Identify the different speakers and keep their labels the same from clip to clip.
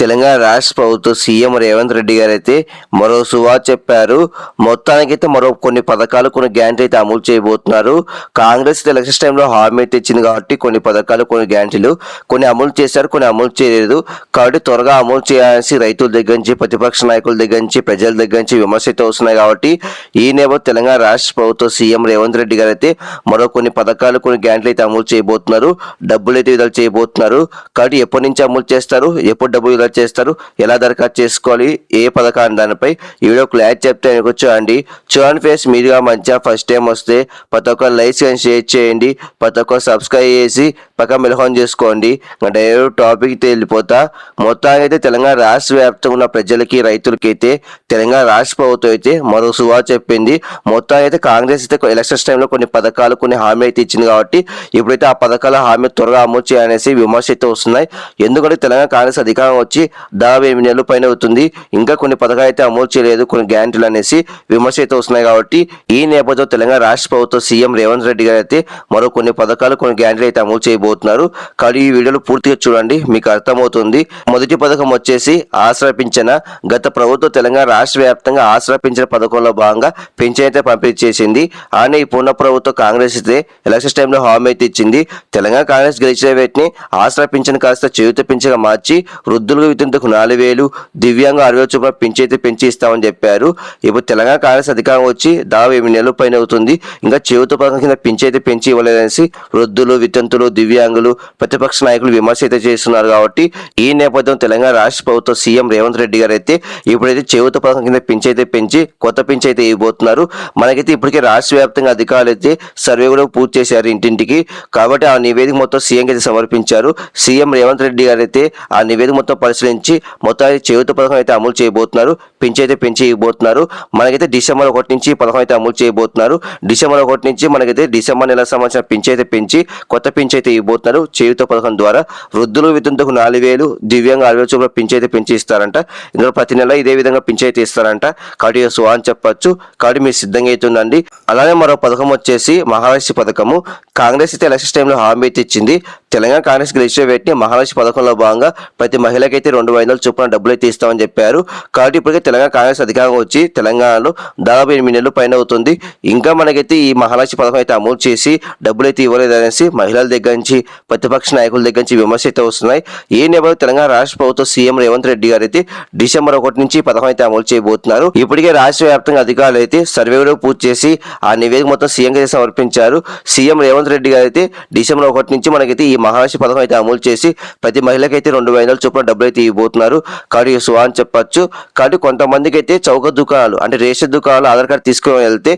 Speaker 1: తెలంగాణ రాష్ట్ర ప్రభుత్వం సీఎం రేవంత్ రెడ్డి గారు అయితే మరో సువా చెప్పారు. మొత్తానికైతే మరో కొన్ని పథకాలు కొన్ని గ్యారంటీ అయితే అమలు చేయబోతున్నారు. కాంగ్రెస్ ఎలక్షన్ టైంలో హామీ అయితే ఇచ్చింది కాబట్టి కొన్ని పథకాలు కొన్ని గ్యారంటీలు కొన్ని అమలు చేశారు కొన్ని అమలు చేయలేదు. కాబట్టి త్వరగా అమలు చేయాల్సి రైతుల దగ్గర నుంచి ప్రతిపక్ష నాయకుల దగ్గర నుంచి ప్రజల దగ్గర నుంచి విమర్శ అయితే వస్తున్నాయి కాబట్టి ఈ నేపథ్యం తెలంగాణ రాష్ట్ర ప్రభుత్వం సీఎం రేవంత్ రెడ్డి గారు అయితే మరో కొన్ని పథకాలు కొన్ని గ్యారంటీలు అయితే అమలు చేయబోతున్నారు. డబ్బులు అయితే విడుదల చేయబోతున్నారు. కాబట్టి ఎప్పటి నుంచి అమలు చేస్తారు? ఎప్పుడు డబ్బులు దరఖాస్తు చేస్తారు. ఎలా దరఖాస్తు చేసుకోవాలి? ఏ పథకాన్ని దానిపై? ఈ వీడియో క్లారిటీ చెప్తే అనుకో చూడండి చూడండి ఫేస్ మీరుగా మంచిగా ఫస్ట్ టైం వస్తే ప్రతి ఒక్క లైక్స్ అండ్ షేర్ చేయండి. ప్రతి ఒక్క సబ్స్క్రైబ్ చేసి పక్క మిలహం చేసుకోండి. అంటే ఏ టాపిక్ వెళ్ళిపోతా. మొత్తానికి అయితే తెలంగాణ రాష్ట్ర వ్యాప్తంగా ఉన్న ప్రజలకి రైతులకి అయితే తెలంగాణ రాష్ట్ర ప్రభుత్వం అయితే మరో సువా చెప్పింది. మొత్తానికి అయితే కాంగ్రెస్ అయితే ఎలక్షన్స్ టైంలో కొన్ని పథకాలు కొన్ని హామీ అయితే ఇచ్చింది కాబట్టి ఇప్పుడైతే ఆ పథకాల హామీ త్వరగా అమలు చేయాలనేసి విమర్శ అయితే వస్తున్నాయి. ఎందుకంటే తెలంగాణ కాంగ్రెస్ అధికారం వచ్చి దాదాపు ఎనిమిది నెలల పైన అవుతుంది ఇంకా కొన్ని పథకాలు అయితే అమలు చేయలేదు కొన్ని గ్యారంటీలు అనేసి విమర్శ అయితే వస్తున్నాయి కాబట్టి ఈ నేపథ్యంలో తెలంగాణ రాష్ట్ర ప్రభుత్వం సీఎం రేవంత్ రెడ్డి గారు అయితే మరో కొన్ని పథకాలు కొన్ని గ్యారంటీలు అయితే అమలు చేయబోతున్నారు. కానీ ఈ వీడియోలు పూర్తిగా చూడండి మీకు అర్థమవుతుంది. మొదటి పథకం వచ్చేసి ఆసరా పింఛన. గత ప్రభుత్వం తెలంగాణ రాష్ట్ర వ్యాప్తంగా ఆసరా పింఛన పథకంలో భాగంగా పింఛన్ అయితే పంపిణీ చేసింది. ఆయన ఈ పూర్ణ ప్రభుత్వం కాంగ్రెస్ అయితే ఎలక్షన్ టైంలో హామీ అయితే ఇచ్చింది. తెలంగాణ కాంగ్రెస్ గెలిచిన వీటిని ఆసరా పింఛన్ కాస్త చేయుత పింఛగా మార్చి వృద్ధులకు వితంతకు నాలుగు వేలు దివ్యాంగ అరవై చొప్పున పెంచైతే పెంచి ఇస్తామని చెప్పారు. ఇప్పుడు తెలంగాణ కాంగ్రెస్ అధికారం వచ్చి దాదాపు ఎనిమిది నెలల పైన అవుతుంది. ఇంకా చేయుత పథకం కింద పెంచైతే అయితే పెంచి ఇవ్వలేదనేసి వృద్ధులు వితంతులు దివ్యాంగులు ప్రతిపక్ష నాయకులు విమర్శ అయితే చేస్తున్నారు కాబట్టి ఈ నేపథ్యం తెలంగాణ రాష్ట్ర ప్రభుత్వం సీఎం రేవంత్ రెడ్డి గారు అయితే ఇప్పుడైతే చేయుత పథకం కింద పెంచైతే పెంచి కొత్త పెంచి అయితే ఇవ్వబోతున్నారు. మనకైతే ఇప్పటికే రాష్ట్ర వ్యాప్తంగా అధికారులు అయితే సర్వే కూడా పూర్తి చేశారు ఇంటింటికి. కాబట్టి ఆ నివేదిక మొత్తం సీఎంకి అయితే సమర్పించారు. సీఎం రేవంత్ రెడ్డి గారు అయితే ఆ నివేదిక మొత్తం పరిశీలించి మొత్తానికి చేయూత పథకం అయితే అమలు చేయబోతున్నారు. పెంచి అయితే పెంచి ఇవ్వబోతున్నారు మనకైతే డిసెంబర్ ఒకటి నుంచి పథకం అయితే అమలు చేయబోతున్నారు. డిసెంబర్ ఒకటి నుంచి మనకైతే డిసెంబర్ నెల సంబంధించిన పింఛన్ అయితే పెంచి కొత్త పింఛన్ అయితే ఇవ్వబోతున్నారు. చేయూత పథకం ద్వారా వృద్ధులు వితంతుకు నాలుగు వేలు దివ్యంగా అరవై చూపుల పింఛన్ అయితే పెంచి ఇస్తారంట. ఇందులో ప్రతి నెల ఇదే విధంగా పింఛన్ అయితే ఇస్తారంట. కాబట్టి సో అని చెప్పొచ్చు. కాబట్టి మీరు సిద్ధంగా అవుతుందండి అలానే మరో పథకం వచ్చేసి మహాలక్ష్మి పథకము. కాంగ్రెస్ అయితే ఎలక్షన్ టైంలో హామీ అయితే ఇచ్చింది. తెలంగాణ కాంగ్రెస్ గెలిచిన వ్యక్తి మహాలక్ష్మి పథకంలో భాగంగా ప్రతి మహిళకైతే రెండు వందల చొప్పున డబ్బులు అయితే ఇస్తామని చెప్పారు. కాబట్టి ఇప్పటికే తెలంగాణ కాంగ్రెస్ అధికారం వచ్చి తెలంగాణలో దాదాపు ఎనిమిది నెలలు పైన అవుతుంది. ఇంకా మనకైతే ఈ మహాలక్ష్మి పథకం అయితే అమలు చేసి డబ్బులు అయితే ఇవ్వలేదు అనేసి మహిళల దగ్గర నుంచి ప్రతిపక్ష నాయకుల దగ్గర నుంచి విమర్శ అయితే వస్తున్నాయి. ఈ నేపథ్యంలో తెలంగాణ రాష్ట్ర ప్రభుత్వం సీఎం రేవంత్ రెడ్డి గారు అయితే డిసెంబర్ ఒకటి నుంచి పథకం అయితే అమలు చేయబోతున్నారు. ఇప్పటికే రాష్ట్ర వ్యాప్తంగా అధికారులు అయితే సర్వే కూడా పూర్తి చేసి ఆ నివేదిక మొత్తం సీఎం అయితే సమర్పించారు. సీఎం రేవంత్ రెడ్డి గారు అయితే డిసెంబర్ ఒకటి నుంచి మనకైతే ఈ మహాలక్ష్మి పథకం అయితే అమలు చేసి ప్రతి మహిళకైతే రెండు వందల చొప్పున డబ్బులు అయితే ఇవ్వబోతున్నారు కాబట్టి అని చెప్పచ్చు. కాబట్టి కొంతమందికి అయితే చౌక దుకాణాలు అంటే రేషన్ దుకాణాలు ఆధార్ కార్డు తీసుకుని వెళ్తే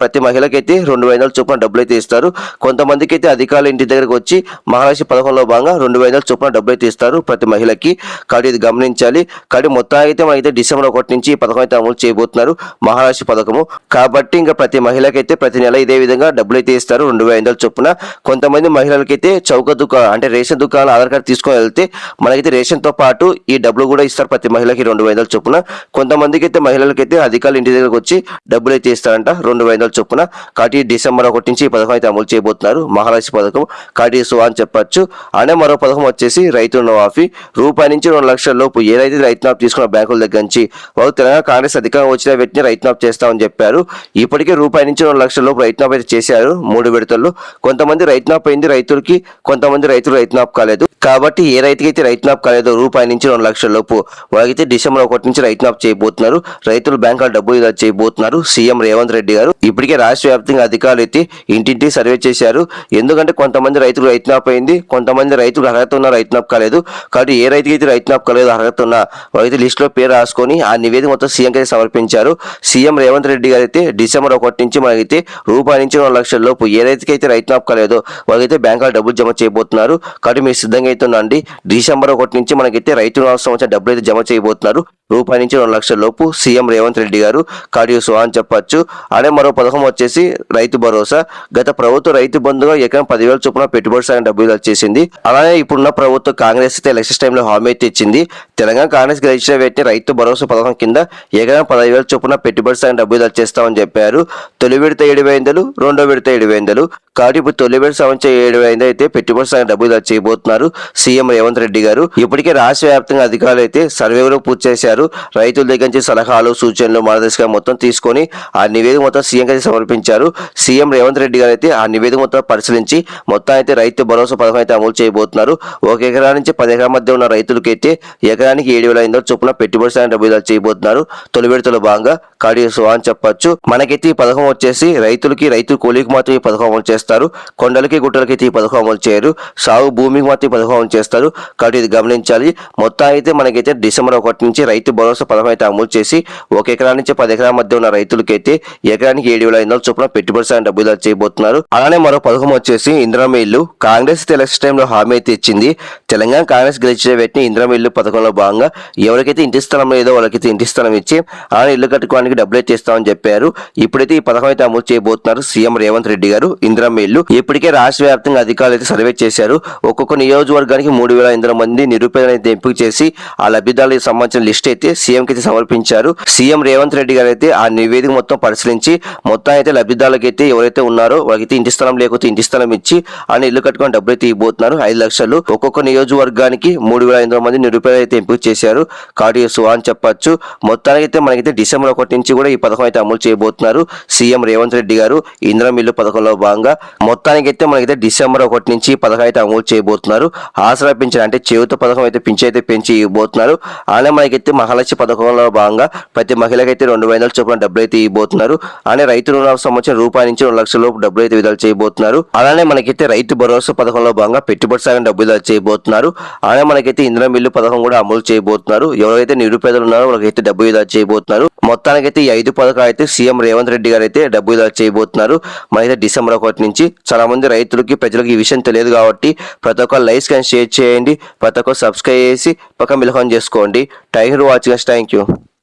Speaker 1: ప్రతి మహిళకైతే రెండు వందల చొప్పున డబ్బులు అయితే ఇస్తారు. కొంతమందికి అయితే అధికారులు ఇంటి దగ్గరకు వచ్చి మహాలక్ష్మి పథకంలో భాగంగా రెండు వందల చొప్పున డబ్బులు అయితే ఇస్తారు ప్రతి మహిళకి. కాబట్టి ఇది గమనించాలి. కాబట్టి మొత్తం అయితే మనకైతే డిసెంబర్ ఒకటి నుంచి ఈ పథకం అయితే అమలు చేయబోతున్నారు మహాలక్ష్మి పథకము. కాబట్టి ఇంకా ప్రతి మహిళకైతే ప్రతి నెల ఇదే విధంగా డబ్బులు అయితే ఇస్తారు రెండు వందల చొప్పున. కొంతమంది మహిళలకైతే చౌక దుకాణం అంటే రేషన్ దుకాణాలు ఆధార్ కార్డు తీసుకొని వెళ్తే మనకైతే రేషన్ పాటు పాటు ఈ డబ్బులు కూడా ఇస్తారు ప్రతి మహిళకి రెండు వందల చొప్పున. కొంతమందికి అయితే మహిళలకైతే అధికారులు ఇంటి దగ్గరకు వచ్చి డబ్బులు అయితే ఇస్తారంట రెండు వందల చొప్పున. కాబట్టి డిసెంబర్ ఒకటి నుంచి ఈ పథకం అయితే అమలు చేయబోతున్నారు మహాలక్ష్మి పథకం. కాటి సో అని చెప్పొచ్చు. అనే మరో పథకం వచ్చేసి రైతు రుణమాఫీ. రూపాయి నుంచి రెండు లక్షల లోపు ఏదైతే రైతునాఫ్ తీసుకున్న బ్యాంకుల దగ్గర నుంచి వాళ్ళు తెలంగాణ కాంగ్రెస్ అధికారం వచ్చిన వ్యక్తిని రైతునాఫ్ చేస్తామని చెప్పారు. ఇప్పటికే రూపాయి నుంచి రెండు లక్షల లోపు రైతునాఫ్ అయితే చేశారు మూడు విడతల్లో. కొంతమంది రైతునాఫ్ అయింది రైతులకి కొంతమంది రైతులు రైతునాఫ్ కాలేదు. కాబట్టి ఏ రైతుకైతే రైతునాఫ్ కాలేదో రూపాయి నుంచి రెండు లక్షల లోపు వాళ్ళకైతే డిసెంబర్ ఒకటి నుంచి రైతు నాప్ చేయబోతున్నారు. రైతులు బ్యాంకుల డబ్బులు ఇలా చేయబోతున్నారు. సీఎం రేవంత్ రెడ్డి గారు ఇప్పటికే రాష్ట్ర వ్యాప్తంగా అధికారులు అయితే ఇంటింటి సర్వే చేశారు. ఎందుకంటే కొంతమంది రైతులు రైతు నాప్ అయింది కొంతమంది రైతులు అర్హత ఉన్న రైతు నాప్ కాలేదు. కాబట్టి ఏ రైతుకి అయితే రైతు నాప్ కాలేదు అర్హత ఉన్న వాళ్ళైతే లిస్ట్లో పేరు రాసుకొని ఆ నివేదిక మొత్తం సీఎం అయితే సమర్పించారు. సీఎం రేవంత్ రెడ్డి గారు అయితే డిసెంబర్ ఒకటి నుంచి మనకైతే రూపాయి నుంచి రెండు లక్షల లోపు ఏ రైతుకి అయితే రైతు నాప్ కాలేదో వాళ్ళకైతే బ్యాంకులో డబ్బులు జమ చేయబోతున్నారు. కాబట్టి మీరు సిద్ధంగా అయితే ఉండండి. డిసెంబర్ ఒకటి నుంచి మనకైతే అయితే రైతు రుణాలకు డబ్బులు అయితే జమ చేయబోతున్నారు. రూపాయి నుంచి రెండు లక్షల లోపు సీఎం రేవంత్ రెడ్డి గారు కాడియోసు అని చెప్పొచ్చు. అదే మరో పథకం వచ్చేసి రైతు భరోసా. గత ప్రభుత్వ రైతు బంధుగా ఎకరం పదివేల చొప్పున పెట్టుబడి సాగిన డబ్బులు వచ్చేసింది. అలానే ఇప్పుడున్న ప్రభుత్వం కాంగ్రెస్ అయితే ఎలక్షన్ టైంలో హామీ అయితే ఇచ్చింది. తెలంగాణ కాంగ్రెస్ గెలిచిన వ్యక్తి రైతు భరోసా పథకం కింద ఎకరం పదివేల చొప్పున పెట్టుబడి సాగిన డబ్బులు వచ్చేస్తామని చెప్పారు. తొలి విడత ఏడు వేందలు రెండో విడత ఏడు వేందలు కాబట్టి ఇప్పుడు తొలి విడత సంవత్సరం ఏడు వేందలు అయితే పెట్టుబడి సాగిన డబ్బులు చేయబోతున్నారు సీఎం రేవంత్ రెడ్డి గారు. ఇప్పటికే రాష్ట్ర వ్యాప్తంగా అధికారులు అయితే సర్వేలు పూర్తి చేశారు. రైతుల దగ్గర నుంచి సలహాలు సూచనలు మార్గదర్శకాలు మొత్తం తీసుకొని ఆ నివేదిక మొత్తం సీఎం గారికి సమర్పించారు. సీఎం రేవంత్ రెడ్డి గారు అయితే ఆ నివేదిక మొత్తం పరిశీలించి మొత్తం అయితే రైతు భరోసా పథకం అయితే అమలు చేయబోతున్నారు. ఒక ఎకరా నుంచి పది ఎకరాల మధ్య ఉన్న రైతులకి అయితే ఎకరానికి ఏడు వేల ఐదు చొప్పున పెట్టుబడి సాయం డబ్బులు విడుదల చేయబోతున్నారు. తొలి విడతలో భాగంగా కాడియోసు అని చెప్పొచ్చు. మనకైతే ఈ పథకం వచ్చేసి రైతులకి రైతు కూలీకి మాత్రం ఈ పథకం అమలు చేస్తారు. కొండలకి గుట్టలకి అయితే ఈ పథకం అమలు చేయరు. సాగు భూమికి మాత్రం ఈ పథకం అమలు చేస్తారు. కాబట్టి ఇది గమనించాలి. మొత్తం అయితే మనకైతే డిసెంబర్ ఒకటి నుంచి రైతు భరోసా పథకం అయితే అమలు చేసి ఒక ఎకరా నుంచి పది ఎకరాల మధ్య ఉన్న రైతులకైతే ఎకరానికి ఏడు వేల ఐదు వందల చొప్పున పెట్టుబడి సాయం డబ్బులు చేయబోతున్నారు. అలానే మరో పథకం వచ్చేసి ఇందిరామ ఇల్లు కాంగ్రెస్ ఎలక్షన్ టైంలో హామీ అయితే ఇచ్చింది. తెలంగాణ కాంగ్రెస్ గెలిచిన వ్యక్తిని ఇంద్రమిల్లు ఇల్లు పథకంలో భాగంగా ఎవరికైతే ఇంటి స్థలం లేదో వాళ్ళకైతే ఇంటి స్థలం ఇచ్చి అలానే ఇల్లు కట్టుకోవడానికి డబ్బులు అయితే ఇస్తామని చెప్పారు. ఇప్పుడైతే ఈ పథకం అయితే అమలు చేయబోతున్నారు సీఎం రేవంత్ రెడ్డి గారు. ఇందిరామ ఇల్లు ఇప్పటికే రాష్ట్ర వ్యాప్తంగా అధికారులు అయితే సర్వే చేశారు. ఒక్కొక్క నియోజకవర్గానికి మూడు వేల ఐదు మంది నిరుపేదలను అయితే ఎంపిక చేసి ఆ లబ్ధిదారులకు సంబంధించిన లిస్ట్ అయితే సీఎం కి అయితే సమర్పించారు. సీఎం రేవంత్ రెడ్డి గారు అయితే ఆ నివేదిక మొత్తం పరిశీలించి మొత్తం అయితే లబ్ధిదారులకు అయితే ఎవరైతే ఉన్నారో వాళ్ళకైతే ఇంటి స్థలం లేకపోతే ఇంటి స్థలం ఇచ్చి అని ఇల్లు కట్టుకొని డబ్బులు అయితే ఇవ్వబోతున్నారు. ఐదు లక్షలు. ఒక్కొక్క నియోజకవర్గానికి మూడు వేల ఐదు వందల మంది నిరుపేదలు అయితే ఎంపిక చేశారు. కార్డియోసు అని చెప్పొచ్చు. మొత్తానికి అయితే మనకైతే డిసెంబర్ ఒకటి నుంచి కూడా ఈ పథకం అయితే అమలు చేయబోతున్నారు సీఎం రేవంత్ రెడ్డి గారు. ఇంద్రం ఇల్లు పథకంలో భాగంగా మొత్తానికి అయితే మనకైతే డిసెంబర్ ఒకటి నుంచి ఈ పథకం అయితే అమలు చేయబోతున్నారు. ఆసరా పింఛన్ అంటే చేయుత పథకం అయితే పింఛన్ అయితే పెంచి ఇవ్వబోతున్నారు. అలానే మనకైతే మహాలక్ష్మి పథకంలో భాగంగా ప్రతి మహిళకైతే రెండు వేల చొప్పున డబ్బులు అయితే ఇవ్వబోతున్నారు. అలానే రైతు రుణాలకు సంబంధించిన రూపాయి నుంచి రెండు లక్షల లోపు డబ్బులు అయితే విడుదల చేయబోతున్నారు. అలానే మనకైతే రైతు భరోసా పథకంలో భాగంగా పెట్టుబడి సాగం డబ్బులు విడుదల చేయబోతున్నారు. అలానే మనకైతే ఇంధనం బిల్లు పథకం కూడా అమలు చేయబోతున్నారు. ఎవరైతే నిరుపేదలు ఉన్నారో వాళ్ళకైతే డబ్బు విడుదల చేయబోతున్నారు. మొత్తానికైతే ఈ ఐదు పథకాలు అయితే సీఎం రేవంత్ రెడ్డి గారు అయితే డబ్బు విడుదల చేయబోతున్నారు. మనైతే డిసెంబర్ ఒకటి నుంచి చాలా మంది రైతులకి ప్రజలకు ఈ విషయం తెలియదు కాబట్టి ప్రతి ఒక్క లైక్స్ కానీ షేర్ చేయండి. ప్రతి ఒక్క సబ్స్క్రైబ్ చేసి పక్కన మిలకం చేసుకోండి. Tiger watch watching thank you